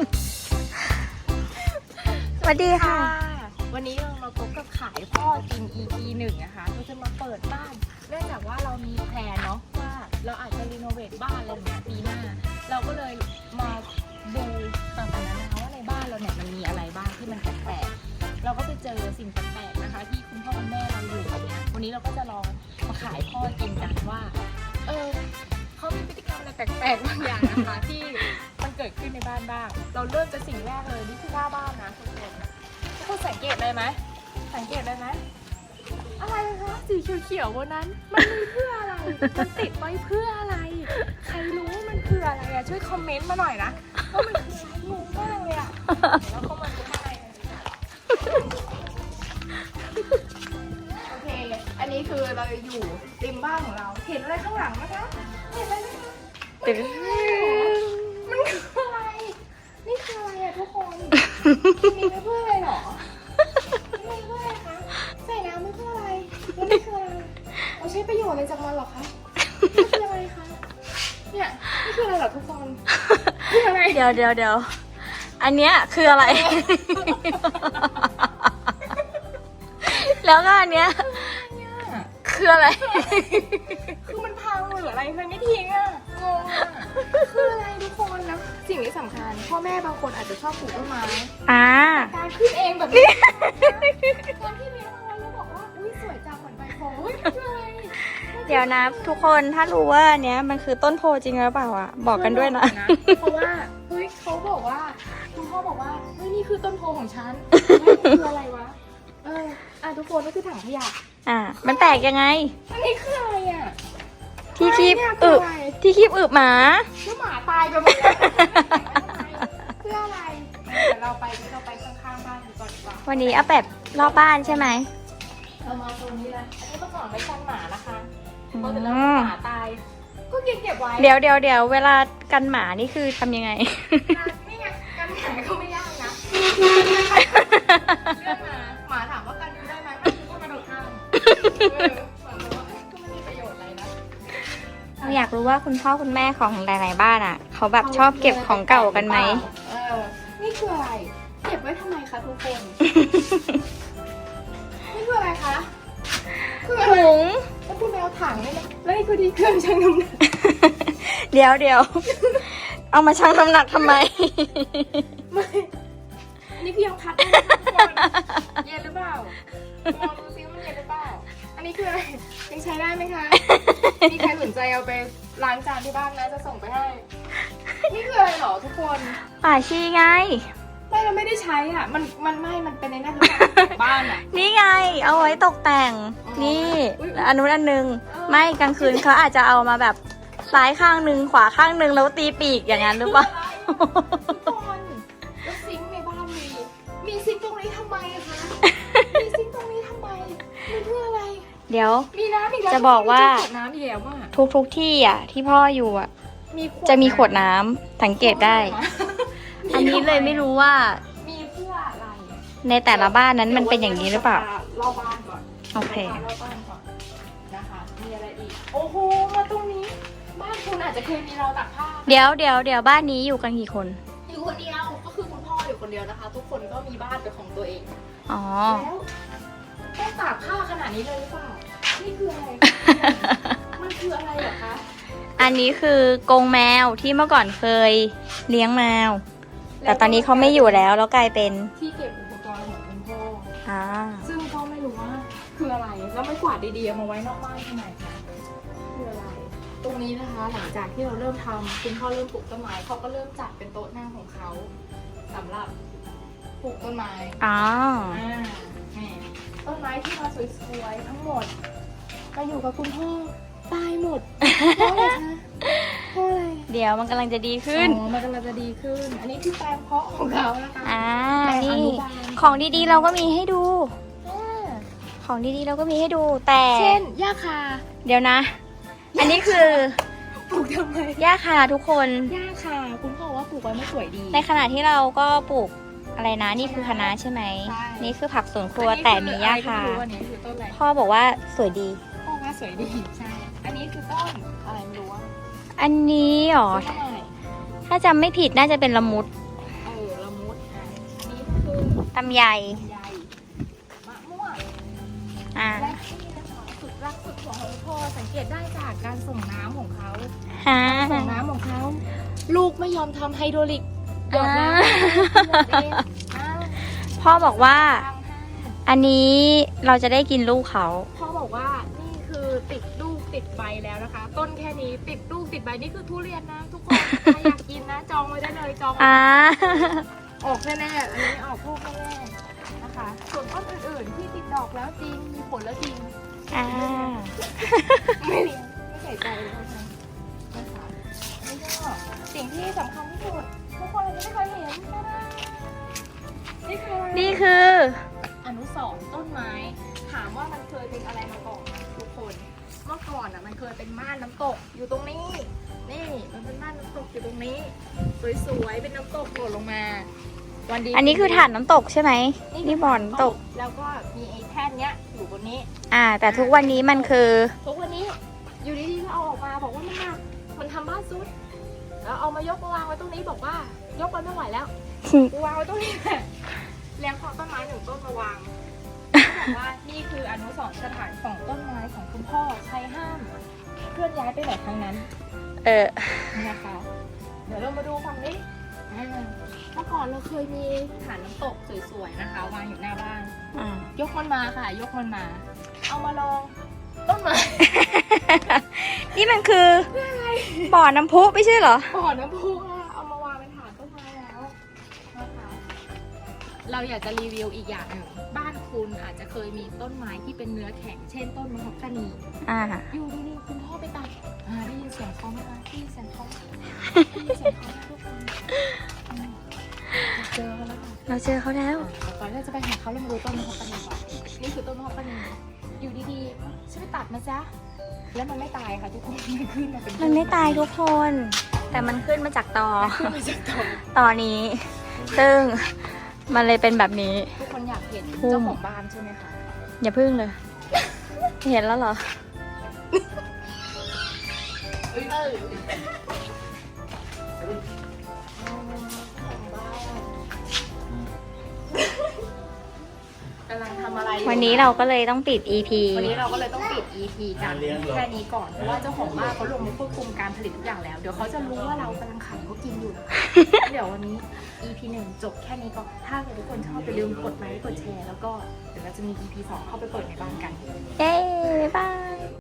สวัสดีค่ะ วันนี้เรามาพบกับขายพ่อกิน EP หนึ่งนะคะเราจะมาเปิดบ้าน เนื่องจากว่าเรามีแผนเนาะว่าเราอาจจะรีโนเวทบ้านอะไรอย่างเงี้ยปีหน้า เราก็เลยมาดูต่างๆนานาว่าในบ้านเราเนี่ยมันมีอะไรบ้างที่มันแปลกๆเราก็ไปเจอสิ่งแปลกๆนะคะ ที่คุณพ่อคุณแม่เราอยู่แบบเนี้ยวันนี้เราก็จะลองมาขายพ่อกินกันว่า เออเขามีพฤติกรรมอะไรแปลกๆบางอย่างนะคะที่ เกิดขึ้นในบ้านบ้าง เราเริ่มจากสิ่งแรกเลยนี่คือหน้าบ้านนะทุกคนทุกคนสังเกตเลยไหมสังเกตเลยไหมอะไรคะสีเขียวๆบนนั้น มันมีเพื่ออะไร มันติดไว้เพื่ออะไร ใครรู้มันคืออะไรอะช่วยคอมเมนต์มาหน่อยนะว่ามันคืออะไรงงมากเลยอะแล้วเข้ามาดูข้างในกันดีกว่าโอเค อันนี้คือเราอยู่ริมบ้านของเรา เห็นอะไรข้างหลังไหมคะ เห็นอะไรไหมคะตึ๊ด มันคืออะไร นี่คืออะไรอะทุกคน มีไว้เพื่ออะไรหรอไว้เพื่ออะไรคะใส่น้ำไม่เพื่ออะไรแล้วนี่คืออะไรเราใช้ประโยชน์อะไรจากมันหรอคะนี่คืออะไรคะเนี่ยนี่คืออะไรเหรอทุกคนคืออะไรเดี๋ยวเดี๋ยวเดี๋ยวอันเนี้ยคืออะไร แล้วก็อันเนี้ยคืออะไร คือมันพังหรืออะไรมันไม่ทิ้งอะงงอะคืออะไรทุกค งที่สำคัญ พ่อแม่บางคนอาจจะชอบปลูกต้นไม้ อ่า การขึ้นเองแบบนี้ตอนที่มีน้องแล้วบอกว่า อุ้ยสวยจังเหมือนใบโพธิ์อุ้ยคืออะไรเดี๋ยวนะ ทุกคนถ้ารู้ว่าอันเนี้ยมันคือต้นโพจริงหรือเปล่าอะ บอกกันด้วยนะ เพราะว่า เฮ้ยเขาบอกว่า คุณพ่อบอกว่าเฮ้ยนี่คือต้นโพของฉันเฮ้ยมันคืออะไรวะ เออ อะทุกคนก็คือถังขยะ อ่า มันแตกยังไง อันนี้คืออะไรอะที่คีบเนี่ยคือึออะไร ที่คีบอึหมาคือหมาตายไปหมดเลย ว่าวันนี้เอาแบบรอบบ้านใช่ไหมเรามาตรงนี้เลยอันนี้เมื่อก่อนไม่ชันหมานะคะอืพอเสร็จแล้วมหมาตาย ก็เก็บเก็บไว้เดี๋ยวเดี๋ยวเดี๋ยวเวลากันหมานี่คือทำยังไง นี่ไงการหมาก็ไม่ยากนะเรื่องหมาหมาถามว่าการดูได้ไหมก็คือก็กระโดดข้ามเออหมาบอกว่าเอ้ยก็ไม่มีประโยชน์อะไรนะอยากรู้ว่าคุณพ่อคุณแม่ของหลาย ๆ บ้านอะ เขาแบบชอบเก็บของเก่ากันไหม เออ นี่คืออะไร เก็บไว้ทำไมคะทุกคนนี่คืออะไรคะคืออะไรถุง แล้วคุณแมวถังนี่นะแล้วนี่คือดีเครื่องชั่งน้ำหนักเดี๋ยวเดี๋ยวเอามาชั่งน้ำหนักทำไม ไม่อันนี้พี่ยังคัดได้นะคะทุกคนเย็นหรือเปล่าลองดูซิว่ามันเย็นหรือเปล่า อันนี้คืออะไรยังใช้ได้ไหมคะ มีใครสนใจเอาไปล้างจานที่บ้านนะจะส่งไปให้ นี่คืออะไรหรอทุกคน ป่าชีไง ไม่เราไม่ได้ใช้อะ มันมันไม่ มันเป็นในนั่นหรือเปล่าบ้านอะ นี่ไง เอาไว้ตกแต่งอ๋อนี่อุ๊ยแล้วอันนู้นอันหนึงเออไม่กลางคืนเขาอาจจะเอามาแบบซ้ายข้างหนึ่งขวาข้างหนึ่งแล้วตีปีกอย่างนั้นหรือเปล่า ทุกคนแล้วซิงค์ในบ้านมี มีซิงค์ตรงนี้ทำไมอะคะ มีซิงค์ตรงนี้ทำไมมีเพื่ออะไร เดี๋ยว มีน้ำอีกแล้วจะบอกว่า ขวดน้ำอีกแล้วอะทุกทุกๆที่อะ ที่พ่ออยู่อะ มีขวดจะมีขวดน้ำสังเกตได้ อันนี้เลยไม่รู้ว่า มีเพื่ออะไรในแต่ละบ้านนั้นมันเป็นอย่างนี้หรือเปล่าเล่าบ้านก่อนโอเคเล่าบ้านก่อนนะคะ มีอะไรอีก โอ้โห มาตรงนี้ บ้านคุณอาจจะเคยมีเราวตักผ้า เดี๋ยวเดี๋ยวเดี๋ยวบ้านนี้อยู่กันกี่คน อยู่คนเดียว ก็คือคุณพ่ออยู่คนเดียวนะคะ ทุกคนก็มีบ้านเป็นของตัวเอง อ๋อ แล้วต้องตากผ้าขนาดนี้เลยหรือเปล่า นี่คืออะไร มันคืออะไรเหรอคะ อันนี้คือกรงแมวที่เมื่อก่อนเคยเลี้ยงแมว แต่ตอนนี้เขาไม่อยู่แล้วแล้วกลายเป็นที่เก็บอุปกรณ์ของคุณพ่ออ่าซึ่งก็ไม่รู้ว่าคืออะไรแล้วไม่กวาดดีๆเอามาไว้นอกบ้านทำไมคะคืออะไร ตรงนี้นะคะหลังจากที่เราเริ่มทำคุณพ่อเริ่มปลูกต้นไม้เขาก็เริ่มจัดเป็นโต๊ะนั่งของเขาสำหรับปลูกต้นไม้อ๋ออ่านี่ต้นไม้ที่มาสวยๆทั้งหมดมาอยู่กับคุณพ่อตายหมดเพราะอะไรคะ ดี๋ยวมันกำลังจะดีขึ้น อ๋อมันกำลังจะดีขึ้น อันนี้คือแปลงเพาะของเขานะคะอ่าแปลงอนี่นุบาลของดีๆเราก็มีให้ดู อ่าของดีๆเราก็มีให้ดู แต่ เช่นหญ้าคาเดี๋ยวนะ อันนี้คือปลูกทำไมหญ้าคาทุกคน หญ้าคาคุณพ่อว่าปลูกไว้ไม่สวยดี ในขณะที่เราก็ปลูกอะไรนะ นี่คือคะน้าใช่ไหม ใช่ นี่คือผักสวนครัวแต่มีหญ้าคา อันนี้คืออะไรก็ไม่รู้อันนี้คือต้นอะไรพ่อบอกว่าสวยดี พ่อว่าสวยดี ใช่ อันนี้คือต้นอะไรไม่รู้ว่า อันนี้หรอต้นอะไรถ้าจำไม่ผิดน่าจะเป็นละมุดเออตำใหญ่ใหญ่มะม่วงอ่าและนี่นะคะสุดรักสุดของคุณพ่อสังเกตได้จากการส่งน้ำของเขาฮะส่งน้ำของเขา ลูกไม่ยอมทำไฮโดรลิกหยดน้ำอ่าหยดเองอ้าวพ่อบอกว่าทางห้างอันนี้เราจะได้กินลูกเขา พ่อบอกว่านี่คือติดลูก ติดใบแล้วนะคะ ต้นแค่นี้ติดลูกติดใบนี่คือทุเรียนนะทุกคนใครอยากกินนะ จองไว้ได้เลยจองไว้อ่าออกแน่ๆอันนี้ออกลูกแน่ๆนะคะ ส่วนต้นอื่นๆที่ติดดอกแล้วจริงมีผลแล้วจริงอ่าไม่เลี้ยงไม่ใส่ใจเลยนะคะนะคะนี่ก็สิ่งที่สำคัญที่สุดทุกคนอาจจะไม่เคยเห็นนะคะนี่คืออะไรนี่คืออ ก่อนอะมันเคยเป็นม่านน้ำตกอยู่ตรงนี้ นี่มันเป็นม่านน้ำตกอยู่ตรงนี้ สวยๆเป็นน้ำตกหล่นลงมาวันดีอันนี้คือฐานน้ำตกใช่ไหมนี่บ่อน้ำตก แล้วก็มีไอ้แท่นเนี้ยอยู่บนนี้ อ่า แต่ทุกวันนี้มันคือ ทุกวันนี้ อยู่ดีๆก็เอาออกมาบอกว่ามันหนักมันทำบ้านซุดแล้วเอามายกมาวางไว้ตรงนี้บอกว่ายกไปไม่ไหวแล้วกูวางไว้ตรงนี้แหละแล้วขอต้นไม้หนึ่งต้นมาวางเขา บอกว่านี่คืออนุสรณ์สถานของต้นไม้ของคุณพ่อใช้ห้ามเคลื่อนย้ายไปไหนทั้งนั้นเออ นะคะ เดี๋ยวเรามาดูฝั่งนี้อ่าเมื่อก่อนเราเคยมีฐานน้ำตกสวยๆนะคะวางอยู่หน้าบ้าน อ่า ยกมันมาค่ะ ยกมันมา เอามาลองต้นไม้ นี่มันคือบ่อน้ำพุไม่ใช่เหรอ บ่อน้ำพุ เราอยากจะรีวิวอีกอย่างหนึ่งบ้านคุณอาจจะเคยมีต้นไม้ที่เป็นเนื้อแข็ง เช่นต้นมะฮอกกานีอ่า อยู่ดีๆคุณพ่อไปตัดอ่าได้ยินเสียงเขาไหมคะได้ยินเสียงเขาไหมได้ยินเสียงเขาไหมทุกคนอืมเจอเขาแล้วค่ะ เราเจอเขาแล้วต่อไปเราจะไปหาเขาแล้วมาดูต้นมะฮอกกานีก่อนนี่คือต้นมะฮอกกานีอยู่ดีๆฉันไปตัดมาจ้ะแล้วมันไม่ตายค่ะทุกคนมันขึ้นมาเป็นมันไม่ตายทุกคน แต่มันขึ้นมาจากตอ ขึ้นมาจากต้นตอนนี้ ซึ่ง มันเลยเป็นแบบนี้ ทุกคนอยากเห็นพุ่มเจ้าของบ้านใช่ไหมคะ อย่าพึ่งเลย เห็นแล้วเหรอ เออ กำลังทำอะไรอยู่วันนี้เราก็เลยต้องปิด EP วันนี้เราก็เลยต้องปิด EP กันเลี้ยงเหรอแค่นี้ก่อน เพราะว่าเจ้าของบ้านเขาลงมาควบคุมการผลิตทุกอย่างแล้ว เดี๋ยวเขาจะรู้ว่าเรากำลังขายเขากินอยู่นะคะเดี๋ยววันนี้ EP หนึ่งจบแค่นี้ก่อน ถ้าเกิดทุกคนชอบอย่าลืมกดไลค์ กดแชร์ แล้วก็เดี๋ยวเราจะมี EP สองเข้าไปเปิดในบ้านกัน เย้บ๊ายบาย